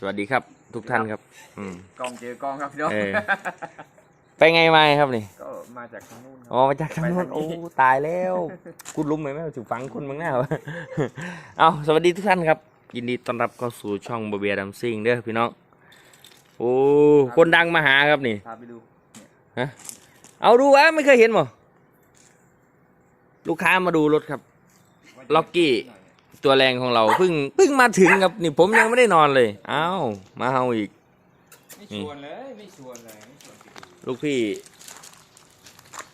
สวัสดีครับ ทุกท่านครับ อืม กองเจอกองครับพี่น้องเออ ไปไงมาครับนี่ ก็มาจากทางนู้นคอ๋อรับมาจากทางโน้นไปทางนี้ โอ้ ตายแล้ว คุณลุมไหมแม่ถึงฟังคุณมึงแน่วะ เอาสวัสดีทุกท่านครับ ยินดีต้อนรับเข้าสู่ช่องบเบียดัมซิงเด้อพี่น้อง โอ้ คนดังมาหาครับนี่ พาไปดูเอาดูวะไม่เคยเห็นบ่ลูกค้ามาดูรถครับ ล็อกกี้ ตัวแรงของเราเพิ่งเพิ่งมาถึงครับนี่ผมยังไม่ได้นอนเลยอ้าวมาเฮาอีก ไม่ชวนเลยไม่ชวนเลยไม่ชวนลูกพี่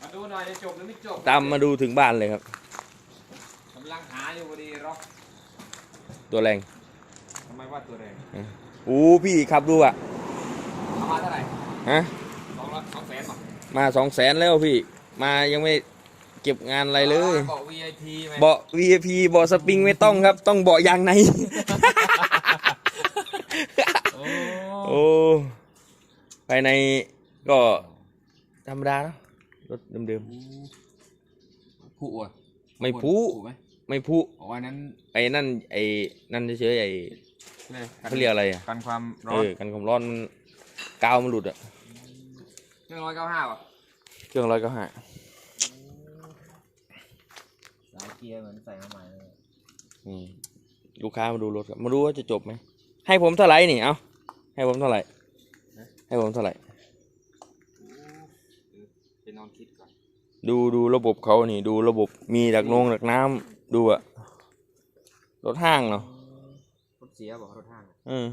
มาดูหน่อยจะจบหรือไม่จบตามมาดูถึงบ้านเลยครับกำลังหาอยู่พอดีร็อกตัวแรงทำไมว่าตัวแรงอู้พี่ขับดูอะเอามาเท่าไหร่ฮะสองร้อยสองแสนป่ะมาสองแสนแล้วพี่ มายังไม่ เก็บงานอะไรเลย เบาะ VIP ไหมเบาะ VIP เบาะสปริงไม่ต้องครับ ต้องเบาะยางใน โอ้โอ้ภายในก็ธรรมดาเนอะรถเดิมผู้อะๆไม่พุไหมไม่พุอ๋ออันนั้นไอ้นั่นไอ้นั่นเฉยๆไอ้เขาเรียกอะไรอะกันความร้เออนอกันความร้อนมันกาวมันหลุดอะหนึ่งร้อยเก้าห้าป่ะเครื่องร้อยก็ห้า สาย เกียร์เหมือนใส่มาใหม่เลยนี่ลูกค้ามาดูรถครับมาดูว่าจะจบไหมให้ผมเท่าไหร่นี่เอ้าให้ผมเท่าไหร่ให้ผมเท่าไหร่ไปนอนคิดก่อนดูดูระบบเขานี่ ดูระบบมีดักนงดักน้ำดูอะรถห้างเนาะรถเสียบอกรถห้างอะเออ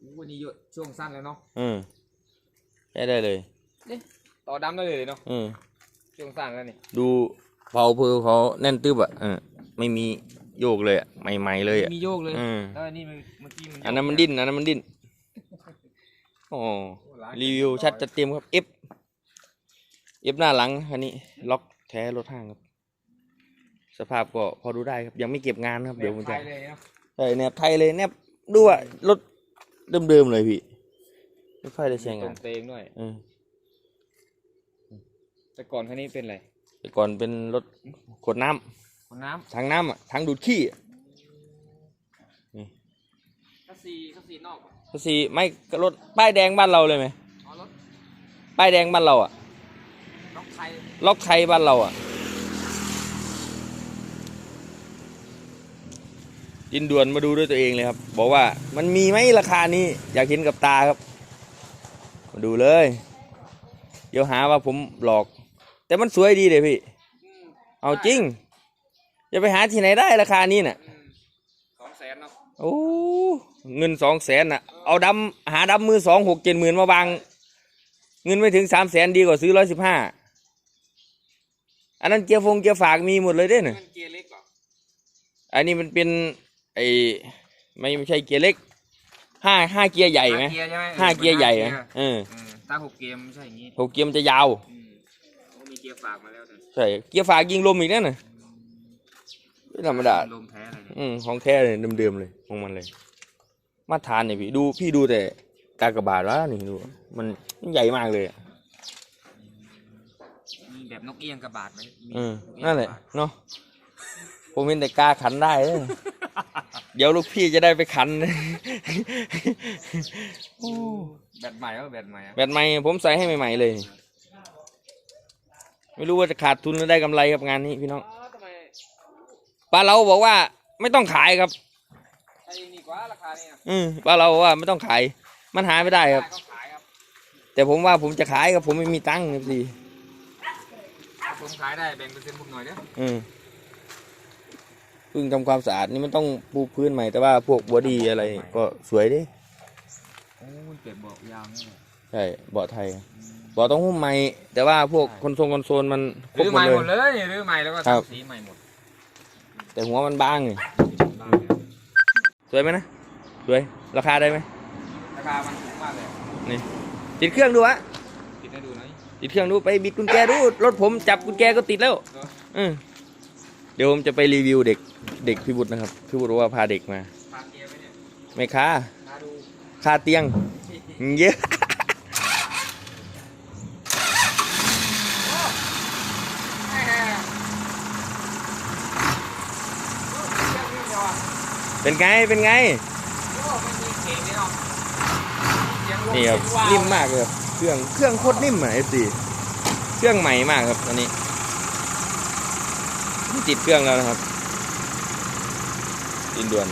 อู้วันนี้เยอะช่วงสั้นแล้วเนาะเออใช้ได้เลยต่อดำได้เลยเนาะเออช่วงสั้นแล้วนี่ดู เผาเพอเขาแน่นตึบอะเออไม่มีโยกเลยอะใหม่ๆเลยอะมีโยกเลยเออแล้วอันนี้มันเมื่อกี้มันโยกอันนั้นมันดิ้นอันนั้นมันดิ้นโอ้รีวิวชัดจัดเต็มครับ F F หน้าหลังคันนี้ ล็อกแท้รถห้างครับ สภาพก็พอดูได้ครับ ยังไม่เก็บงานครับ เดี๋ยวผมไทจะยเลยเนาะใช่แนบไทยเลยแนบดูว่ารถเดิมๆเลยพี่ ไม่ค่อยได้ใช้ตรงางนเตงด้วย เออแต่ก่อนคันนี้เป็นอะไร แต่ก่อนเป็นรถขวดน้ำคนน้ถังน้ำอะถังดูดขี้อะำคัสซีคัสซีนอกอะก็สีไม่ก็รถป้ายแดงบ้านเราเลยไหมอ๋อรถป้ายแดงบ้านเราอะน้องไทยล็อกไทยบ้านเราอะดินด่วนมาดูด้วยตัวเองเลยครับ บอกว่ามันมีไหมราคานี้ อยากเห็นกับตาครับ มาดูเลย เดี๋ยวหาว่าผมหลอก แต่มันสวยดีเลยพี่อืมเอาจริง จะไปหาที่ไหนได้ราคานี้น่ะอืมสองแสนเนาะโอ้เงินสองแสนน่ะ เอาดำหาดำมือสองหกเจ็ดหมื่นมาบาง เงินไม่ถึงสามแสนดีกว่าซื้อร้อยสิบห้าอันนั้นเกียร์ฟงเกียร์ฝากมีหมดเลยเด้อนี่น่ะมันเกียร์เล็กเหรออันนี้มันเป็นไอไม่ไม่ใช่เกียร์เล็กห้าห้าเกียร์ใหญ่ไหมห้าเกียร์ใช่ไหมห้าเกียร์ใหญ่ไหมห้าเออเออถ้าหกเกียร์มันไม่ใช่อย่างงี้หกเกียร์มันจะยาวอืมโอ้มีเกียร์ฝากมาแล้วแต่ใช่เกียร์ฝากยิงลมอีกนั่นน่ะไม่ธรรมดาลมแท้อะไรเนี่ยอืมของแท้เลยเดิมๆเลยของมันเลย มาตรฐานเนี่ยพี่ดูพี่ดูแต่กากบาทวะนี่ดูมันมันใหญ่มากเลยอะมีแบบนกเอี้ยงกระบาดไหมมีอืมกเอี้ยงนั่นแหละกรบาดเนาะผมเห็นแต่กาขันได้เลยเดี๋ยวลูกพี่จะได้ไปขัน โอ้ แบตใหม่ก็แบตใหม่อะ แบตใหม่ผมใส่ให้ใหม่ๆเลย ไม่รู้ว่าจะขาดทุนหรือได้กำไรกับงานนี้พี่น้องอ๋อทำไมป้าเราบอกว่าไม่ต้องขายครับใช่ดีกว่าราคาเนี่ยอืมป้าเราบอกว่าไม่ต้องขาย มันหาไม่ได้ครับได้ก็ขายครับ แต่ผมว่าผมจะขายครับผมไม่มีตังค์ครับสิถ้าผมขายได้แบ่งเปอร์เซ็นต์ผมหน่อยเด้ออืมเพิ่งทำความสะอาดนี่มันต้องปูพื้นใหม่แต่ว่าพวกบอดี้อะไร ก็สวยดิโอ้มันเปลี่ยนเบาะยางนี่แหละใช่เบาะไทยเบาะต้องหุ้มใหม่แต่ว่าพวกคอนโซลคอนโซลมันครบรื้อหมใหม่ดเลหมยดเลยรื้อใหม่แล้วก็ครับทำสีใหม่หมด แต่หัวมันบางนี่บ้านเนี่ยสวยไหมนะสวยราคาได้ไหมราคามันถูกมากเลยติดเครื่องดูวะคิดให้ดูหน่อยติดเครื่องดูไปบิดกุญแจดูรถผมจับกุญแจก็ติดแล้วเนอะอืมเดี๋ยวผมจะไปรีวิวเด็กเด็กพี่บุตรนะครับพี่บุตรบอกว่าพาเด็กมาพาเกียร์ไปเนี่ยไม่ค้าพาดูค่าเตียงเยอะ เป็นไง เป็นไง นี่ครับนิ่มมากเลยครับเครื่องเครื่องโคตรนิ่มอะเอฟซีเครื่องใหม่มากครับอันนี้ติดเครื่องแล้วนะครับดินด่วน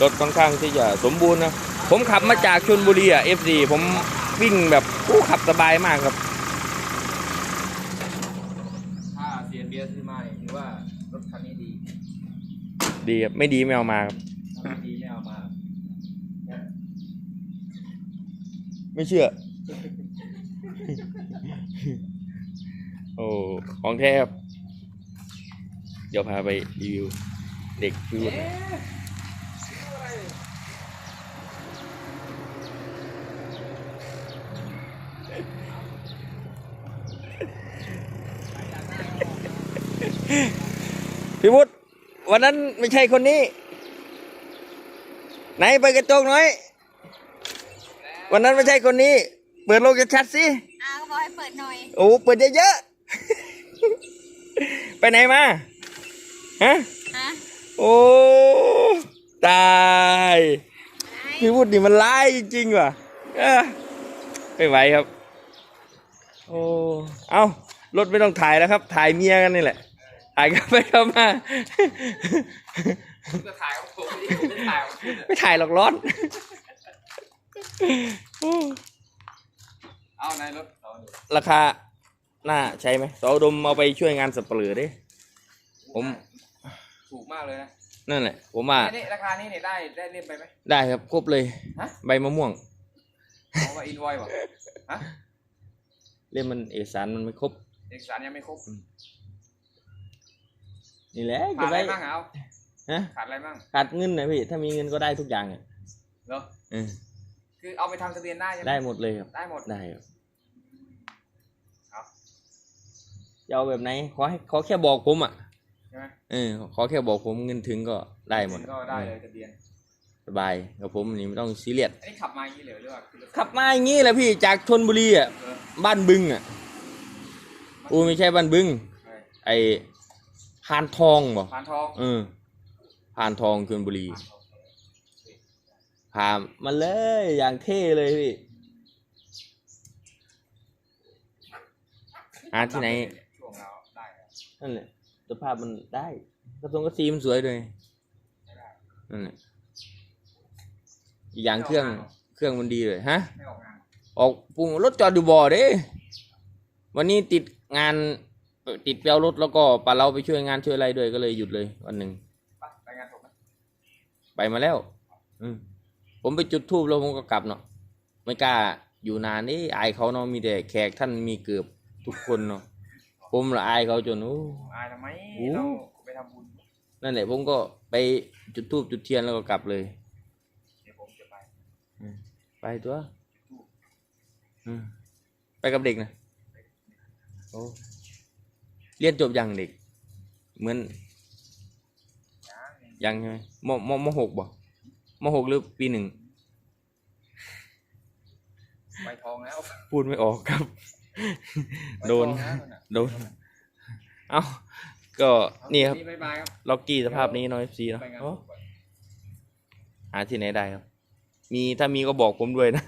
รถค่อนข้างที่จะสมบูรณ์นะ ผมขับมาจากชลบุรีอะ F4 ผมวิ่งแบบอู้ขับสบายมากครับ ถ้าเซียนเบียร์ซื้อมาเนี่ยถือว่ารถคันนี้ดี ดีครับไม่ดีไม่เอามาครับไม่ดีไม่เอามา ไม่เชื่อ โอ้ของแท้ครับเดี๋ยวพาไปรีวิว เด็กพี่วุฒิพี่วุฒ วันนั้นไม่ใช่คนนี้ ไหนไปกระจกหน่อย วันนั้นไม่ใช่คนนี้ เปิดโลกชัดๆสิอ้าวบอกให้เปิดหน่อย โอ้เปิดเยอะๆ ไปไหนมา ฮะ ฮะ โอ้ตายพี่พูดนี่มันร้ายจริงๆว่ะเออไม่ไหวครับ โอ้ เอ้ารถไม่ต้องถ่ายแล้วครับ ถ่ายเมียกันนี่แหละ ถ่ายกันไปกันมา คุณจะถ่ายของผมนี่ผมไม่ถ่ายของคุณอะไม่ถ่ายหรอกร้อน เอาในรถเราดูราคา น่าใช้ไหมสออุดมเอาไปช่วยงานสับปะเหลือดิ ผม ถูกมากเลยนะนั่นแหละ ผมว่านี่ราคานี้เนี่ยได้ได้เล่มไปไหม ได้ครับครบเลย ฮะ ใบมะม่วง เอามาอินไวบ่ฮะเล่มมันเอกสารมันไม่ครบ เอกสารยังไม่ครบ นี่แหละขาจะดอะไรได้บ้างเอาฮะขาดอะไรบ้างขาดเงินนะพี่ถ้ามีเงินก็ได้ทุกอย่างอะเหรอเออคือเอาไปทำทะเบียนได้ใช่ไหมได้หมดเลยครับได้หมด ได้ครับครับ จะเอาแบบไหนขอให้ขอแค่บอกผมอะใช่ไหมเออขอแค่บอกผมเงินถึงก็ได้หมดก็ได้เลยทะเบียนสบายกับผมนี่ไม่ต้องซีเรียสอันนี้ขับมาอย่างนี้เลยหรือว่าคือรถขับมาอย่างงี้แหละพี่จากชนบุรีอะเออบ้านบึงอะ อูไม่ใช่บ้านบึง ใช่ไอ พานทองบ่พานทองเออพานทองชนบุรีพามาเลยอย่างเท่เลยพี่หาที่ไหนช่วงเราได้ครับนั่นแหละสภาพมันได้กระทรงกระซีมันสวยเลยไม่ได้นั่นแหละอีกอย่างเครื่องเครื่องมันดีเลยฮะ ไม่ออกงาน ออกปรุงรถจอดอยู่บ่อเด้ วันนี้ติดงานเอ่อ ติดเปลวรถแล้วก็ปาเราไปช่วยงานช่วยอะไรด้วยก็เลยหยุดเลยวันหนึ่งไปไปงานผมไหมไปมาแล้ว อืมผมไปจุดทูบแล้วผมก็กลับเนาะไม่กล้าอยู่นานนี่อายเขาเนาะมีแต่แขกท่านมีเกือบทุกคนเนาะผมละอายเขาจนโอ้อายทำไมโอ้เราไปทำบุญนั่นแหละผมก็ไปจุดทูบจุดเทียนแล้วก็กลับเลยเดี๋ยวผมจะไปไปตัวอืมไปกับเด็กนะโอ้ เรียนจบยังเด็ก เหมือนยังยังใช่ไหมมมมหกบ่มหกหรือปีหนึ่งใบทองแล้วพูดไม่ออกครับใบโดนทองแล้วน่ะโดน เอ้า ก็นี่ครับนี่บายบายครับ ล็อกกี้สภาพนี้น้อยซีเนาะไปงานโอ้ผมก่อนหาที่ไหนได้ครับ มีถ้ามีก็บอกผมด้วยนะ